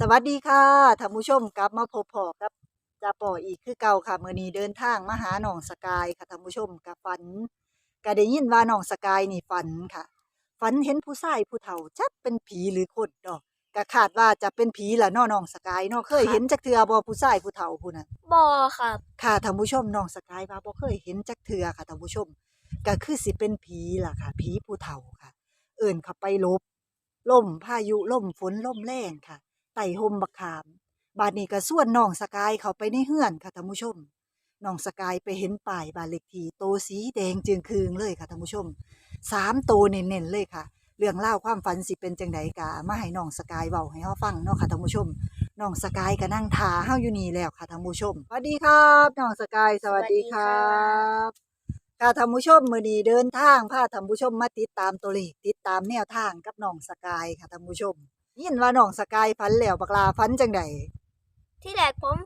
สวัสดีค่ะท่านผู้ชมกลับมาพบพอกับจ่าป่ออีกคือเก่าค่ะมื้อนี้เดินทางมาหาน้องสกายค่ะท่านผู้ชมกับฝันก็ได้ยินว่าน้องสกายนี่ฝันค่ะ ฝันเห็นผู้ชายผู้เฒ่าจักเป็นผีหรือคนดอกก็คาดว่าจะเป็นผีล่ะเนาะน้องสกายเนาะเคยเห็นจักเทื่อบ่ผู้ชายผู้เฒ่าผู้นั้นบอครับ ค่ะท่านผู้ชมน้องสกายว่าบ่เคยเห็นจักเทื่อค่ะท่านผู้ชมก็คือสิเป็นผีล่ะค่ะ ผีผู้เฒ่าค่ะ เอิ้นเข้าไปหลบล่มพายุล่มฝนล่มแรงค่ะ ไต่ห่มบักขาม บาดนี้ก็ส่วนน้องสกายเข้าไปในเฮือนค่ะท่านผู้ชมน้องสกายไปเห็นป้ายบ้านเลขที่โตสีแดงจึงคืงเลยค่ะท่านผู้ชมสามโตเน้นๆเลยค่ะ เรื่องเล่าวความฝันสิเป็นจังไดกะมาให้น้องสกายเว้าให้เฮาฟังเนาะค่ะท่านผู้ชมน้องสกายก็นั่งทาเฮาอยู่นี่แล้วค่ะท่านผู้ชมสวัสดีครับน้องสกายสวัสดีครับค่ะท่านผู้ชมมื้อนี้เดินทางพาท่านผู้ชมมาติดตามตัวเลขติดตามแนวทางกับน้องสกายค่ะท่านผู้ชม ยินว่าน้องสกายฝันแล้วบักลาฝันจังไดที่แรกผม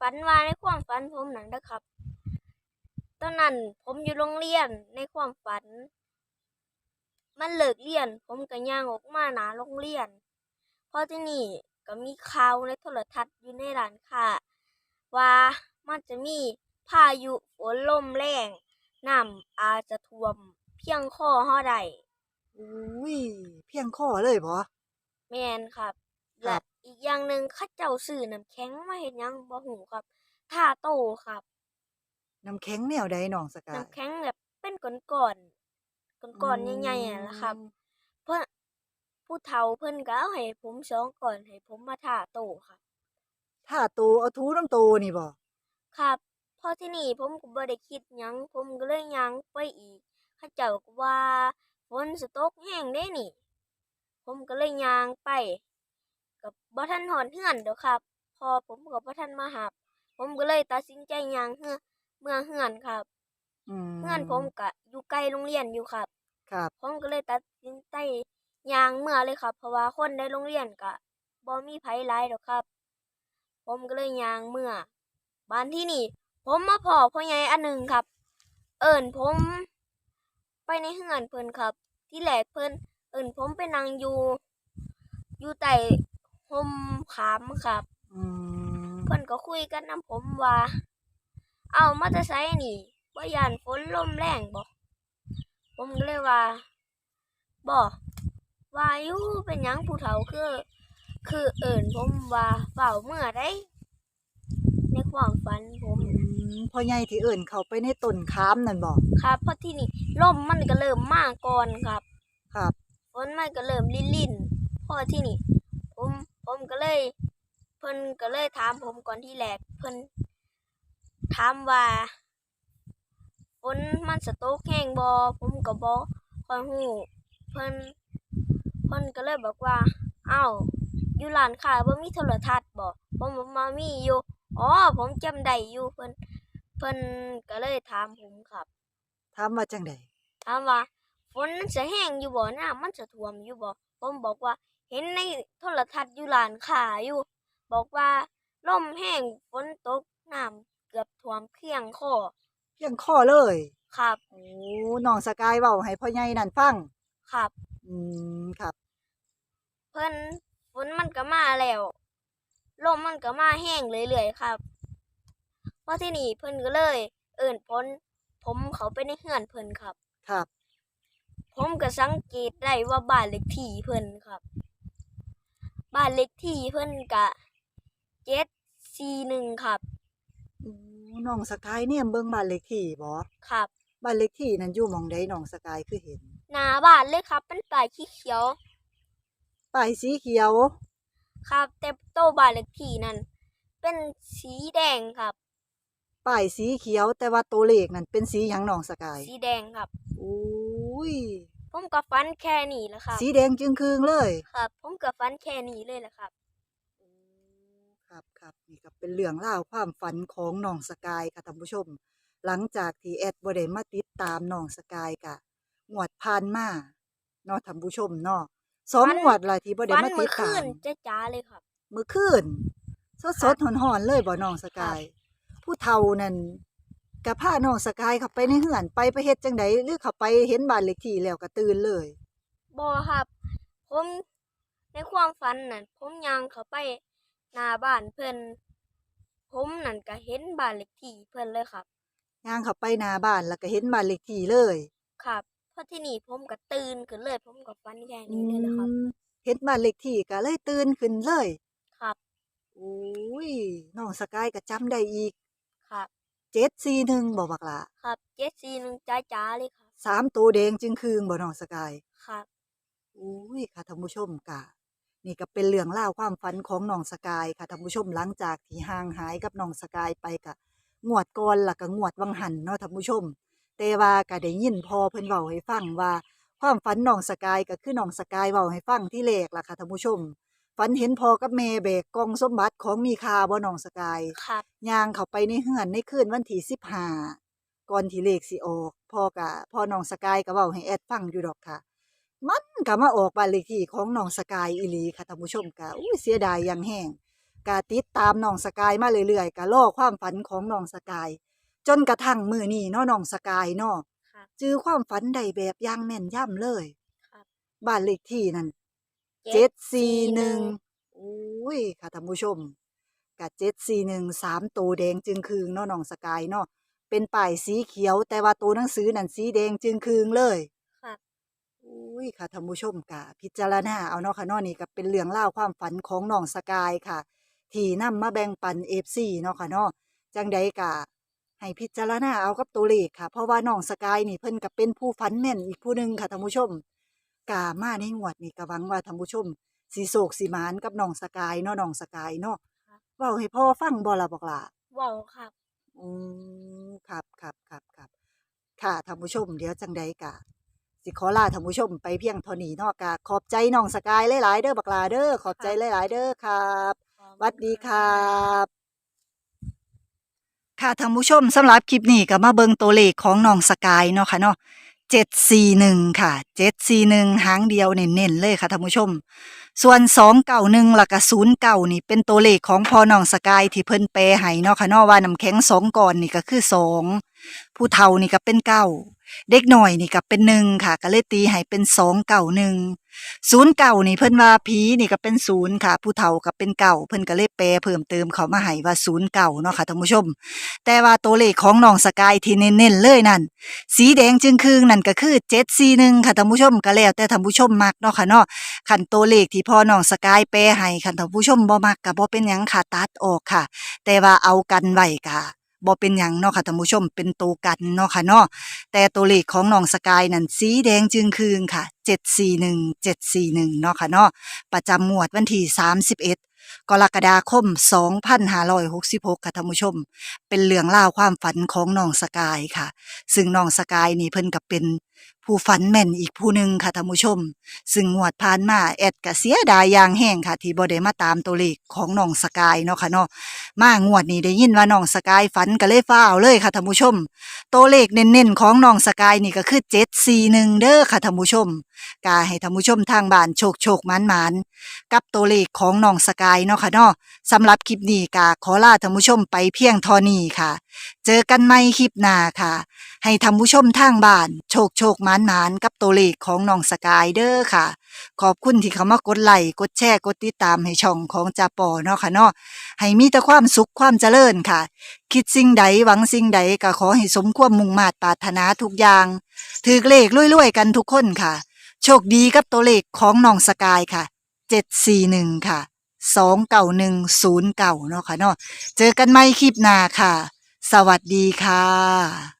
ฝันว่าในความฝันผมนั่นนะครับ ตอนนั้นผมอยู่โรงเรียนในความฝัน มันเลิกเรียน ผมก็ย่างออกมาหนาโรงเรียนพอที่นี่ก็มีข่าวในโทรทัศน์อยู่ในร้านค้าว่ามันจะมีพายุฝนลมแรงน้ำอาจจะท่วม เพียงข้อเฮาได้อุ้ยเพียงข้อเลยบ่ แม่นครับครัและบ อีกอย่างหนึ่งเข้าเจ้าซื้อน้ำแข็งมาเฮ็ดหยังบ่หูครับท่าโตครับน้ำแข็งแนวใดน้องสกายน้ำแข็งแบบเป็นก้อนๆก้อนๆใหญ่ๆน่ะล่ะครับเพิ่นผู้เฒ่าเพิ่นก็เอาให้ผมสองก่อนให้ผมมาท่าโตครับ ถ้าโตเอาทูน้ำโตนี่บ่ครับพอที่นี่ผมก็บ่ได้คิดหยังผมก็เลยย่างไปอีกเข้าเจ้าก็ว่าฝนสิตกแห้งเด้นี่ ผมก็เลยย่างไป กับบ่ทันหอนเฮือนเด้อครับ พอผมก็บ่ทันมาหับ ผมก็เลยตัดสินใจย่างเฮือเมื่อเฮือนครับอืมเฮือนผมก็อยู่ใกล้โรงเรียนอยู่ครับ ครับ ผมก็เลยตัดสินใจย่างเมื่อเลยครับ เพราะว่าคนในโรงเรียนก็บ่มีไผหลายดอกครับ ผมก็เลยย่างเมื่อบ้านที่นี่ ผมมาพอพ่อใหญ่อันหนึ่งครับ เอิ้นผม ไปในเฮือนเพิ่นครับ ที่แรกเพิ่น เอิ้นผมไปนั่งอยู่ อยู่ใต้ห่มขามครับ อืมเพิ่นก็คุยกันนํผมว่า เอามาจะใช้นี่บ่ย่านฝนลมแรงบ่ผมก็เลยว่าบ่ว่าอยู่เป็นหยังผู้เฒ่าคือ คือเอิ้นผมว่าเฝ้าเมื่อได้ในความฝันผมอืมพ่อใหญ่ที่เอิ้นเข้าไปในต้นขามนั่นบ่ครับ เพราะที่นี่ลมมันก็เริ่มมาก่อนครับ ครับฝ นมันก็เริ่มลิ่นๆพอที่นี่ ผมผมก็เลย เพิ่นก็เลยถามผมก่อนที่แรกเพิ่นถามว่าฝนมันสตกแห้งบ่ผมก็บ่ค่อยฮู้เพิ่นเพิ่นก็เลยบอกว่า เอ้าอยู่ร้านค้าบ่มีโทรทัศน์บ่ผมบอกมามีอยู่อ๋อผมจำได้อยู่เพิ่นเพิ่นก็เลยถามผมครับ ถามว่าจังไดถามว่า ฝนมันจะแห้งอยู่บ่น้ำมันจะท่วมอยู่บ่ผมบอกว่า เห็นในโทรทัศน์อยู่ร้านค้าอยู่ บอกว่าลมแห้งฝนตกน้ำเกือบท่วมเพียงคอเพียงข้อเลยครับ โอ้น้องสกายเว้าให้พ่อใหญ่นั่นฟัง ครับ อืมครับ เพิ่นฝนมันก็มาแล้วลมมันก็มาแห้งเรื่อยๆครับเพราะที่นี่เพิ่นก็เลย เอิ่นฝนผมเขาไปในเฮือนเพิ่นครับ ครับ ผมก็สังเกตได้ว่าบ้านเลขที่เพิ่นครับ บ้านเลขที่เพิ่นกะเจ็ดสี่หนึ่งครับโอ้น้องสกายเนี่ยเบิ่งบ้านเลขที่บ่ครับ บ้านเลขที่นั่นอยู่หม่องใดน้องสกายคือเห็นหน้าบ้านเลยครับเป็นป้ายขี้เขียวป้ายสีเขียว ครับ แต่โตวบ้านเลขที่นั่นเป็นสีแดงครับ ป้ายสีเขียวแต่ว่าตัวเลขนั่นเป็นสีหยังน้องสกาย สีแดงครับ โอ้ ยผมก็ฟันแค่นี้แหละครับ สีแดงจึงคืงเลยครับ ผมก็ฟันแค่นี้เลยแหละครับ ครับครับนี่ก็เป็นเรื่องเล่าวความฝันของน้องสกายค่ะท่านผู้ชม หลังจากที่แอดบ่ได้มาติดตามน้องสกายกะงวดผ่านมาเนาะท่านผู้ชมเนาะสองฝันงวดละที่บ่ได้ฟันมาติเมื่ดอคืตามนจ้าๆเลยครับ มื้อคืนสดสดๆหอนๆเลยบ่น้องสกาย ผู้เฒ่านั่น กะพาน้องสกายเข้าไปในเฮือนไปไปเฮ็ดจังไดหรือเข้าไปเห็นบ้านเลขที่แล้วก็ตื่นเลยบอครับ ผมในความฝันนั่นผมย่างเข้าไปหน้าบ้านเพิ่นผมนั่นก็เห็นบ้านเลขที่เพิ่นเลยครับย่างเข้าไปหน้าบ้านแล้วก็เห็นบ้านเลขที่เลยครับเพราะที่นี่ผมก็ตื่นขึ้นเลย ผมก็ฝันแค่นี้เลยนะครับ อืมเห็นบ้านเลขที่ก็เลยตื่นขึ้นเลยครับ โอ้ยน้องสกายก็จำได้อีก ครับ741บ่บักล่ะครับเจ็ดสี่หนึ่งจ้าจ้าๆเลยครับสามตัวแดงจึงคืงบ่น้องสกายครับอุ้ยค่ะท่านผู้ชมกะนี่ก็เป็นเรื่องเล่าวความฝันของน้องสกายค่ะท่านผู้ชมหลังจากที่ห่างหายกับน้องสกายไปกะงวดก่อนล่ะก็งวดวังหันเนาะท่านผู้ชม แต่ว่าก็ได้ยินพอเพิ่นเว้าให้ฟังว่า ความฝันน้องสกายก็คือน้องสกายเว้าให้ฟังที่แรกล่ะค่ะท่านผู้ชม ฝันเห็นพ่อกับแม่แบกกล่องสมบัติของมีค่าบ่น้องสกายครับย่างเข้าไปในเฮือนในคืนวันที่สิบห้าก่อนที่เลขสิออกพ่อกะพ่อน้องสกายก็เว้าให้แอดฟังอยู่ดอกค่ะ มันก็มาออกบ้านเลขที่ของน้องสกายอีหลีค่ะท่านผู้ชมกะอุ้ยเสียดายอยังแห้งกะติดตามน้องสกายมาเรื่อยๆกะล่อความฝันของน้องสกาย จนกระทั่งมื้อนี้เนาะน้องสกายเนาะครับจื้อความฝันได้แบบอย่างแม่นย่ำเลยครับบ้านเลขที่นั่น เจ็ดสี่หนึ่งอุ้ยค่ะท่านผู้ชมกะเจ็ดสี่หนึ่งสามตัวแดงจึงคืงเนาะน้องสกายเนาะเป็นป้ายสีเขียว แต่ว่าตัวหนังสือนั่นสีแดงจึงคืงเลยครับอุ้ยค่ะท่านผู้ชมกะพิจารณาเอาเนาะค่ะเนาะนี่ก็เป็นเรื่องเล่าวความฝันของน้องสกายค่ะ ที่นำมาแบ่งปันเอฟซีเนาะค่ะเนาะจังใดกะให้พิจารณาเอากับตัวเลขค่ะ เพราะว่าน้องสกายนี่เพิ่นก็เป็นผู้ฝันแม่นอีกผู้หนึ่งค่ะท่านผู้ชม กามาในงวดนี่ก็หวังว่าท่านผู้ชมสีโศกสีมานกับน้องสกายเนาะน้องสกายเนาะครับ เว้าให้พ่อฟังบ่ล่ะบอกล่ะ เว้าวครับ อืมครับครับครับครับค่ะท่านผู้ชม เดี๋ยวจังใดกะ สิขอลาท่านผู้ชมไปเพียงเท่านี้เนาะกะขอบใจน้องสกายหลายๆเด้อบักลาเด้อขอบใจหลายๆเด้อครับหวัดดีครับ ค่ะท่านผู้ชมสำหรับคลิปนี้ก็มาเบิ่งตัวเลขของน้องสกายเนาะค่ะเนาะ 741ค่ะ741หางเดียวเน้นๆเลยค่ะท่านผู้ชม ส่วน291แล้วก็09นี่เป็นตัวเลขของพอน้องสกายที่เพิ่นแปลให้เนาะค่ะเนาะว่าน้ำแข็งสองก่อนนี่ก็คือ2 ผู้เฒ่านี่ก็เป็นเก้า เด็กหน้อยนี่ก็เป็นหนึ่งค่ะ ก็เลยตีให้เป็น291ศูนย์เก่านี่เพิ่นว่าผีนี่ก็เป็นศูนย์ค่ะ ผู้เฒ่าก็เป็นเก่าเพิ่นก็เลยแปลเพิ่มเติมเขามาให้ว่าศูนย์เก่าเนาะค่ะท่านผู้ชม แต่ว่าตัวเลขของน้องสกายที่เน้นๆเลยนั่น สีแดงจึงคืงนั่นก็คือ741ค่ะท่านผู้ชมก็แล้วแต่ท่านผู้ชมมักเนาะค่ะเนาะคันตัวเลขที่พ่อน้องสกายแปลให้คันท่านผู้ชมบ่มักก็บ่เป็นหยังค่ะตัดออกค่ะ แต่ว่าเอากันไว้ค่ะ บ่เป็นหยังเนาะค่ะท่านผู้ชมเป็นตัวกันเนาะค่ะเนาะแต่ตัวเลขของน้องสกายนั่นสีแดงจึงคืนค่ะ 741 741เนาะค่ะเนาะประจำงวดวันที่31 กรกฎาคม 2566 ค่ะท่านผู้ชม เป็นเรื่องเล่าวความฝันของน้องสกายค่ะ ซึ่งน้องสกายนี่เพิ่นก็เป็นผู้ฝันแม่นอีกผู้หนึ่งค่ะท่านผู้ชม ซึ่งงวดผ่านมาแอดก็เสียดายอย่างแห้งค่ะ ที่บ่ได้มาตามตัวเลขของน้องสกายเนาะค่ะเนาะมางวดนี้ได้ยินว่าน้องสกายฝันก็เลยฟ้าวเลยค่ะท่านผู้ชม ตัวเลขเน้นๆของน้องสกายนี่ก็คือ741เด้อค่ะท่านผู้ชม กาให้ท่านผู้ชมทางบ้านโชคโชคมันมันกับตัวเลขของน้องสกายเนาะค่ะเนาะสำหรับคลิปนี้กาขอลาท่านผู้ชมไปเพียงเทอนี้ค่ะ เจอกันใหม่คลิปหน้าค่ะ ให้ท่านผู้ชมทางบ้านโชคโชคมันมันกับตัวเลขของน้องสกายเด้อค่ะ ขอบคุณที่เขามากดไลค์กดแชร์กดติดตามให้ช่องของจาปอเนาะค่ะเนาะให้มีแต่ความสุขความเจริญค่ะ คิดสิ่งใดหวังสิ่งใดก็ขอให้สมความมุ่งมาตปรารถนาทุกอย่างถือเลขรวยๆกันทุกคนค่ะ โชคดีกับตัวเลขของน้องสกายค่ะ 741 ค่ะ 29109 เนาะค่ะเนาะเจอกันใหม่คลิปหน้าค่ะ สวัสดีค่ะ